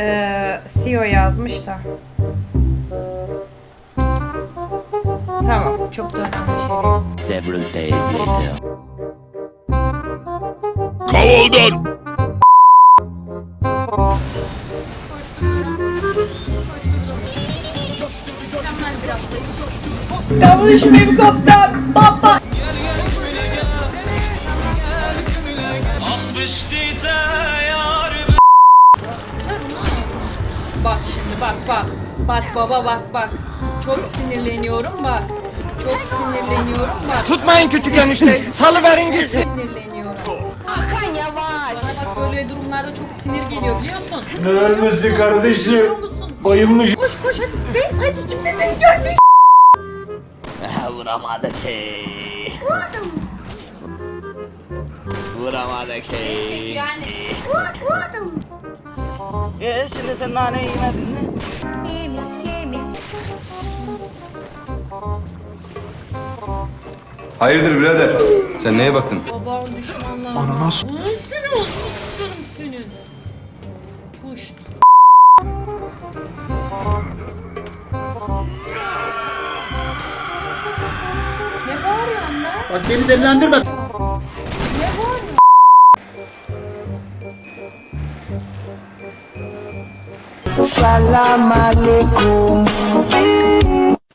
Ee, CEO yazmış da. Tamam. Çok da önemli bir şey değil. Several days later. Kovuldun. Kavuşmayayım koptan. Baba. Bak şimdi bak bak. Bak baba bak bak. Çok sinirleniyorum bak. Çok sinirleniyorum bak. Tutmayın küçük enişteyi. Salıverin gitsin. Sinirleniyorum. Hakan yavaş. Bana bak böyle durumlarda çok sinir geliyor biliyorsun. Ne ölmesi kardeşim? Biliyor musun? Bayılmış. Koş koş hadi Space hadi kim dedi gördün. Vuramadı ki. Vuramadı ki. Yani. E şimdi sen nane yemedin mi? Yemiş yemiş. Hayırdır birader? Sen neye baktın? Baban düşmanlar. Ananas. Ay seni olsun senin. Puşt. Ne bağırıyorsun lan? Bak beni delilendirme. Ne bağırıyorsun?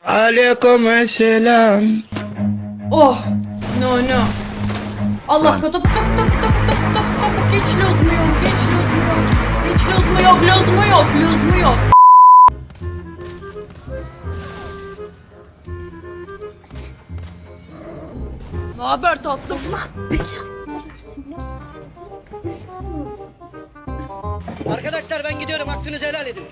Aleyküm selam. Oh. No no. Allah top top top top top top top. Geç loz mu yok? Geç loz mu yok? Geç loz mu yok? Loz mu yok? Loz mu yok? Ne haber tatlım? Arkadaşlar ben gidiyorum hakkınızı helal edin.